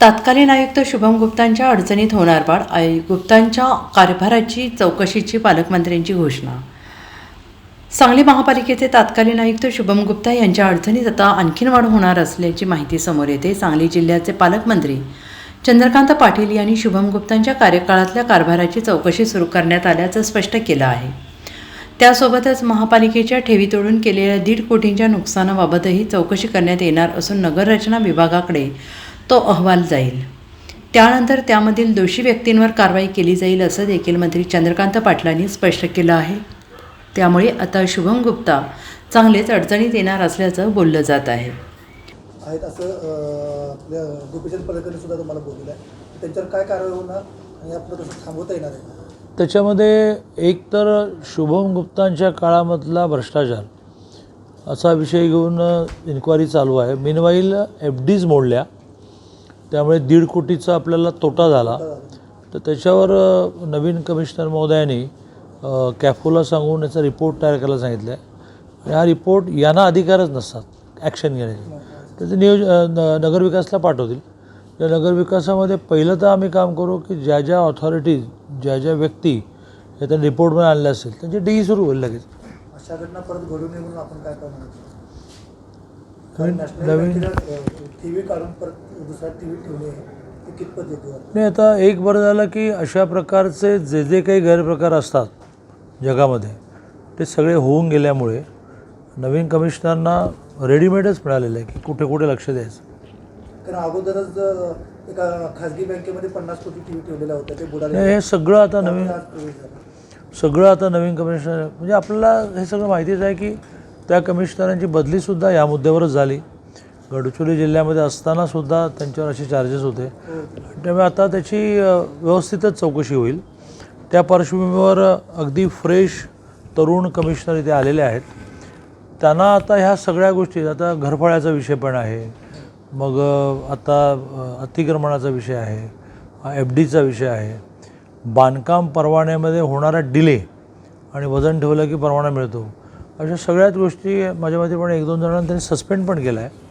तत्कालीन आयुक्त शुभम गुप्तांच्या अडचणीत होणार वाढ आय गुप्तांच्या कारभाराची चौकशीची पालकमंत्र्यांची घोषणा. सांगली महापालिकेचे तत्कालीन आयुक्त शुभम गुप्ता यांच्या अडचणीत आता आणखीन वाढ होणार असल्याची माहिती समोर येते. सांगली जिल्ह्याचे पालकमंत्री चंद्रकांत पाटील यांनी शुभम गुप्तांच्या कार्यकाळातल्या कारभाराची चौकशी सुरू करण्यात आल्याचं स्पष्ट केलं आहे. त्यासोबतच महापालिकेच्या ठेवी तोडून केलेल्या दीड कोटींच्या नुकसानाबाबतही चौकशी करण्यात येणार असून नगररचना विभागाकडे तो अहवाल जाईल. त्यानंतर त्यामधील दोषी व्यक्तींवर कारवाई केली जाईल असं देखील मंत्री चंद्रकांत पाटलांनी स्पष्ट केलं आहे. त्यामुळे आता शुभम गुप्ता चांगलेच अडचणीत येणार असल्याचं बोललं जात आहे. आहेत असं गोपीचंद सुद्धा तुम्हाला बोललेलं आहे. त्यांच्यावर काय कारवाई होणार? आणि आपलं कसं थांबवता येणार आहे? त्याच्यामध्ये एक तर शुभम गुप्तांच्या काळामधला भ्रष्टाचार असा विषय घेऊन इन्क्वायरी चालू आहे. मिनवाईल एफ डीज मोडल्या. त्यामुळे दीड कोटीचा आपल्याला तोटा झाला. तर त्याच्यावर नवीन कमिशनर महोदयांनी कॅफोला सांगून याचा रिपोर्ट तयार करायला सांगितलं आहे. आणि हा रिपोर्ट यांना अधिकारच नसतात ॲक्शन घेण्याचे. त्याचं नियोज अ, न नगरविकासला पाठवतील. या नगरविकासामध्ये पहिलं तर आम्ही काम करू की ज्या ज्या ऑथॉरिटीज ज्या ज्या व्यक्ती या त्या रिपोर्टमध्ये आणल्या असेल त्यांची डी सुरू होईल लगेच. अशा घटना परत घडू नये म्हणून आपण काय करणार? नवीन- टी व्ही काढून परत दुसरा टी व्ही कितपत नाही आता एक बरं झालं की अशा प्रकारचे जे जे काही गैरप्रकार असतात जगामध्ये ते सगळे होऊन गेल्यामुळे नवीन कमिशनरना रेडीमेडच मिळालेलं आहे की कुठे कुठे लक्ष द्यायचं. कारण अगोदरच एका खाजगी बँकेमध्ये पन्नास कोटी टी व्ही ठेवलेल्या होत्या ते बुडाले नाही, हे सगळं आता नवीन सगळं आता नवीन कमिशनर म्हणजे आपल्याला हे सगळं माहितीच आहे की त्या कमिशनरांची बदलीसुद्धा या मुद्द्यावरच झाली. गडचिरोली जिल्ह्यामध्ये असतानासुद्धा त्यांच्यावर असे चार्जेस होते. त्यामुळे आता त्याची व्यवस्थितच चौकशी होईल. त्या पार्श्वभूमीवर अगदी फ्रेश तरुण कमिशनर इथे आलेले आहेत. त्यांना आता ह्या सगळ्या गोष्टी आता घरफाळ्याचा विषय पण आहे. मग आता अतिक्रमणाचा विषय आहे. एफ डीचा विषय आहे. बांधकाम परवान्यामध्ये होणारा डिले आणि वजन ठेवलं की परवाना मिळतो. अशा सगळ्याच गोष्टी माझ्या मते पण एक दोन जणांना त्यांनी सस्पेंड पण केला आहे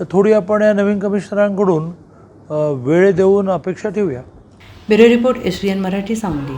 तर थोडी आपण या नवीन कमिशनरांकडून वेळ देऊन अपेक्षा ठेवूया. Bureau report S Marathi Sangli.